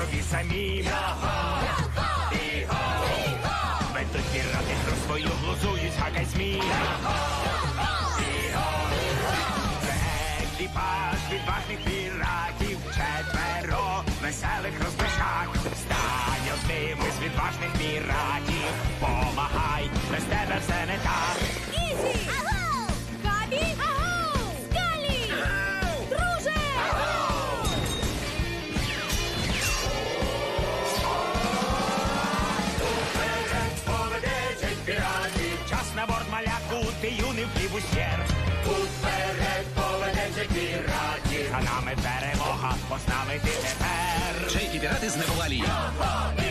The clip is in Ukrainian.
Острові самім. Метуть пірати про свою глузують, гакай змі. Це екіпаж відважних піратів, четверо веселих розбишак. Стань одним із відважних піратів. На борт маляку, ти юний сєр. Уперед поведеться піратів. За нами перемога, бо з ти тепер. Джейк і пірати з небувалі. Іго!